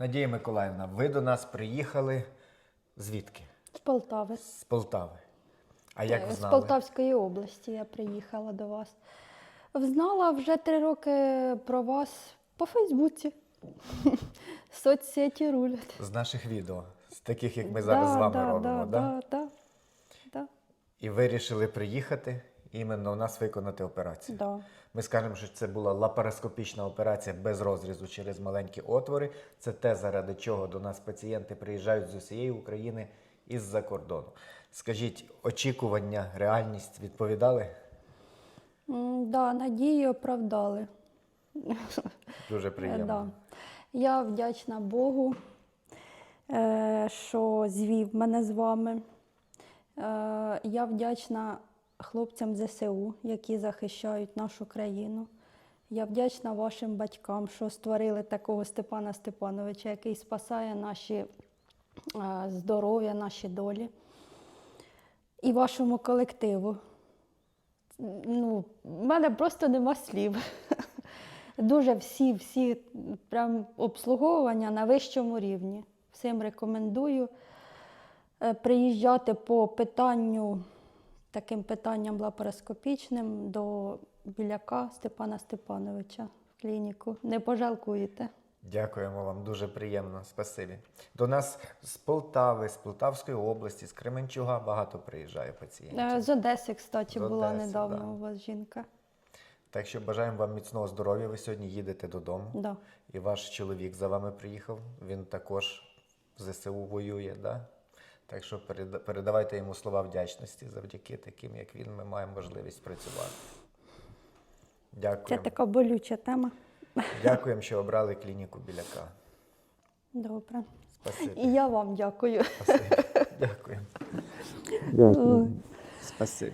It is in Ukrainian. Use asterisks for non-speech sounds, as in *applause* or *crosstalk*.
Надія Миколаївна, ви до нас приїхали звідки? З Полтави. З Полтави. А як ви Е, З? Полтавської області я приїхала до вас. Взнала вже три роки про вас по Фейсбуці. *laughs* Соцсеті рулять. З наших відео, з таких, як ми зараз з вами да, робимо. Да, да? да, да, І вирішили приїхати іменно у нас виконати операцію. да. Ми скажемо, що це була лапароскопічна операція без розрізу через маленькі отвори. Це те, заради чого до нас пацієнти приїжджають з усієї України і з-за кордону. Скажіть, очікування, реальність відповідали? М, Да, надії оправдали. Дуже Е, приємно. Да. Я вдячна Богу, е, що звів мене з вами. Е, Я вдячна хлопцям ЗСУ, які захищають нашу країну. Я вдячна вашим батькам, що створили такого Степана Степановича, який спасає наші е, здоров'я, наші долі. І вашому колективу. Ну, в мене просто нема слів. *laughs* Дуже всі, всі прям обслуговування на вищому рівні. Всім рекомендую е, приїжджати по питанню, таким питанням лапароскопічним до біляка Степана Степановича в клініку. Не пожалкуєте. Дякуємо вам, дуже приємно. Спасибі. До нас з Полтави, з Полтавської області, з Кременчуга багато приїжджає пацієнтів. Е, З Одеси, кстати, З була Одеси, недавно да. у вас жінка. Так що бажаємо вам міцного здоров'я. Ви сьогодні їдете додому. Да. І ваш чоловік за вами приїхав. Він також в ЗСУ воює, да? Так що переда- передавайте йому слова вдячності завдяки таким, як він, ми маємо можливість працювати. Дякую. Це така болюча тема. Дякуємо, що обрали клініку біляка. Добре. Спасибі. І я вам дякую. Спасибі. Дякуємо. Дякую. Спасибі.